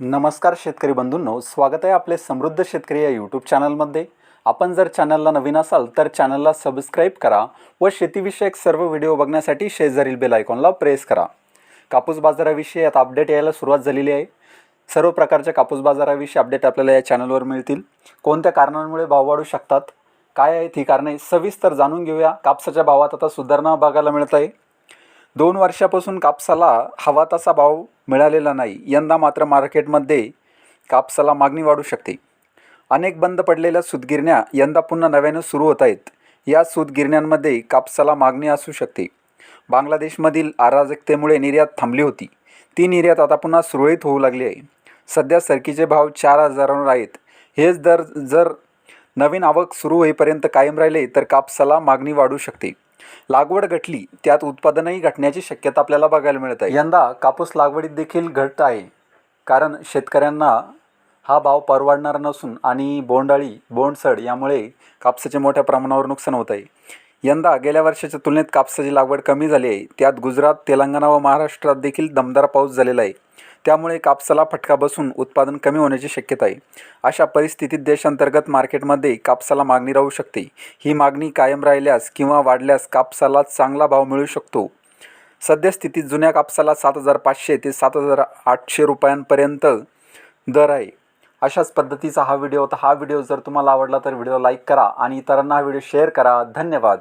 नमस्कार शेतकरी बंधूंनो स्वागत आहे आपले समृद्ध शेतकरी या यूट्यूब चॅनलमध्ये आपण जर चॅनलला नवीन असाल तर चॅनलला सबस्क्राईब करा व शेतीविषयक सर्व व्हिडिओ बघण्यासाठी शेजारील बेल आयकॉनला प्रेस करा. कापूस बाजाराविषयी आता अपडेट यायला सुरुवात झालेली आहे. सर्व प्रकारच्या कापूस बाजाराविषयी अपडेट आपल्याला या चॅनलवर मिळतील. कोणत्या कारणांमुळे भाव वाढू शकतात? काय आहेत ही कारणे? सविस्तर जाणून घेऊया. कापसाच्या भावात आता सुधारणा बघायला मिळत आहे. दोन वर्षापासून कापसाला हवा तसा भाव मिळालेला नाही. यंदा मात्र मार्केटमध्ये कापसाला मागणी वाढू शकते. अनेक बंद पडलेल्या सूतगिरण्या यंदा पुन्हा नव्यानं सुरू होत आहेत. या सूतगिरण्यांमध्ये कापसाला मागणी असू शकते. बांगलादेशमधील अराजकतेमुळे निर्यात थांबली होती. ती निर्यात आता पुन्हा सुरळीत होऊ लागली आहे. सध्या सरकीचे भाव चार हजारांवर आहेत. हेच दर जर नवीन आवक सुरू होईपर्यंत कायम राहिले तर कापसाला मागणी वाढू शकते. लागवड घटली त्यात उत्पादनही घटण्याची शक्यता आपल्याला बघायला मिळत आहे. यंदा कापूस लागवडीत देखील घट आहे कारण शेतकऱ्यांना हा भाव परवडणार नसून आणि बोंडाळी बोंडसड यामुळे कापसाचे मोठ्या प्रमाणावर नुकसान होत आहे. यंदा गेल्या वर्षाच्या तुलनेत कापसाची लागवड कमी झाली आहे. त्यात गुजरात तेलंगणा व महाराष्ट्रात देखील दमदार पाऊस झालेला आहे. त्यामुळे कापसाला फटका बसून उत्पादन कमी होण्याची शक्यता आहे. अशा परिस्थितीत देशांतर्गत मार्केटमध्ये कापसाला मागणी राहू शकते. ही मागणी कायम राहिल्यास किंवा वाढल्यास कापसाला चांगला भाव मिळू शकतो. सद्यस्थितीत जुन्या कापसाला सात हजार पाचशे ते सात हजार आठशे रुपयांपर्यंत दर आहे. अशाच पद्धतीचा हा व्हिडिओ होता. हा व्हिडिओ जर तुम्हाला आवडला तर व्हिडिओ लाईक करा आणि इतरांना हा व्हिडिओ शेअर करा. धन्यवाद.